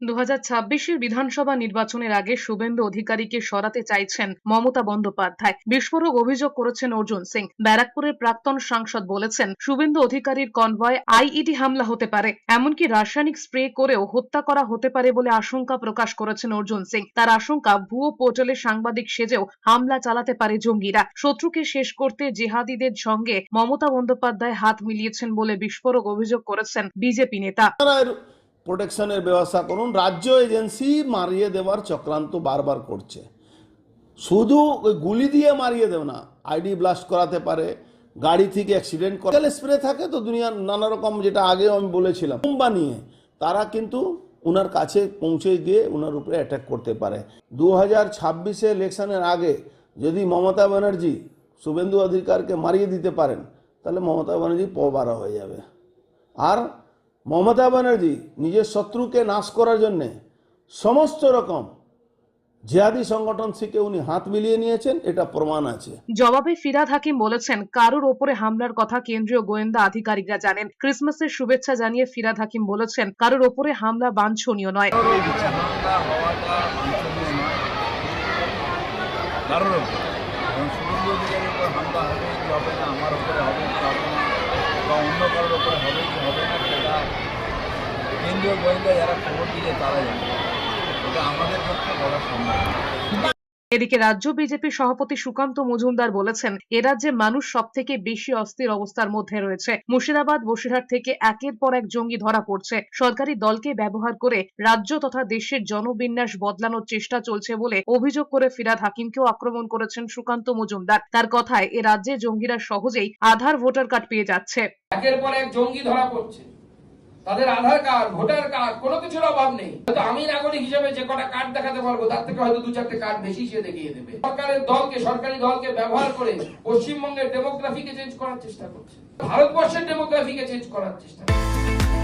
দু বিধানসভা নির্বাচনের আগে শুভেন্দু অধিকারীকে সরাতে চাইছেন মমতা বন্দ্যোপাধ্যায়। বিস্ফোরক অভিযোগ করেছেন অর্জুন সিং। ব্যারাকপুরের প্রাক্তন সাংসদ বলেছেন, শুভেন্দু অধিকারীর কনভয় আইইডি হামলা হতে পারে। এমনকি রাসায়নিক স্প্রে করেও হত্যা করা হতে পারে বলে আশঙ্কা প্রকাশ করেছেন অর্জুন সিং। তার আশঙ্কা, ভুয়ো পোর্টালে সাংবাদিক সেজেও হামলা চালাতে পারে জঙ্গিরা। শত্রুকে শেষ করতে জেহাদিদের সঙ্গে মমতা বন্দ্যোপাধ্যায় হাত মিলিয়েছেন বলে বিস্ফোরক অভিযোগ করেছেন বিজেপি নেতা। প্রোটেকশনের ব্যবস্থা করুন। রাজ্য এজেন্সি মারিয়ে দেওয়ার চক্রান্ত বারবার করছে। শুধু ওই গুলি দিয়ে মারিয়ে দেবে না, আইডি ব্লাস্ট করাতে পারে, গাড়ি থেকে অ্যাক্সিডেন্ট করে স্প্রে থাকে তো দুনিয়ার নানা রকম, যেটা আগেও আমি বলেছিলাম। বানিয়ে তারা কিন্তু ওনার কাছে পৌঁছে গিয়ে ওনার উপরে অ্যাটাক করতে পারে। দু হাজার ছাব্বিশে ইলেকশনের আগে যদি মমতা ব্যানার্জি শুভেন্দু অধিকারকে মারিয়ে দিতে পারেন, তাহলে মমতা ব্যানার্জি পবারা হয়ে যাবে। আর মমতা ব্যানার্জি নিজের শত্রুকে নাশ করার জন্যে সমস্ত রকম জিহাদি সংগঠন থেকে উনি হাত মিলিয়ে নিয়েছেন এটা প্রমাণ আছে। জবাবে ফিরাদ হাকিম বলেছেন কারোর ওপরে হামলার কথা কেন্দ্রীয় গোয়েন্দা আধিকারিকরা জানেন। ক্রিসমাসের শুভেচ্ছা জানিয়ে ফিরাদ হাকিম বলেছেন কারোর ওপরে হামলা বাঞ্ছনীয় নয়। আমার উপরে হবে হবে না বা অন্য কারোর উপরে হবে কি হবে না সেটা কেন্দ্রীয় গোয়েন্দা যারা খবর দিলে তারা জানে। এটা আমাদের পক্ষে বলা সম্ভব এদিকে রাজ্য বিজেপি সভাপতি সুকান্ত মজুমদার বলেছেন এ রাজ্যে মানুষ সব থেকে বেশি অস্থির অবস্থার মধ্যে রয়েছে। মুর্শিদাবাদ বসিরহাট থেকে একের পর এক জঙ্গি ধরা পড়ছে। সরকারি দলকে ব্যবহার করে রাজ্য তথা দেশের জনবিন্যাস বদলানোর চেষ্টা চলছে বলে অভিযোগ করে ফিরাদ হাকিমকেও আক্রমণ করেছেন সুকান্ত মজুমদার। তার কথায় এ রাজ্যে জঙ্গিরা সহজেই আধার ভোটার কার্ড পেয়ে যাচ্ছে। একের পর এক জঙ্গি ধরা পড়ছে। তাদের আধার কার্ড, ভোটার কার্ড, কোনো কিছুর অভাব নেই। হয়তো আমি নাগরিক হিসেবে যে কটা কার্ড দেখাতে পারব, তার থেকে হয়তো দু চারটে কার্ড বেশি সে দেখিয়ে দেবে। সরকারের দলকে, সরকারি দলকে ব্যবহার করে পশ্চিমবঙ্গের ডেমোগ্রাফিকে চেঞ্জ করার চেষ্টা করছে। ভারতবর্ষের ডেমোগ্রাফিকে চেঞ্জ করার চেষ্টা করছে।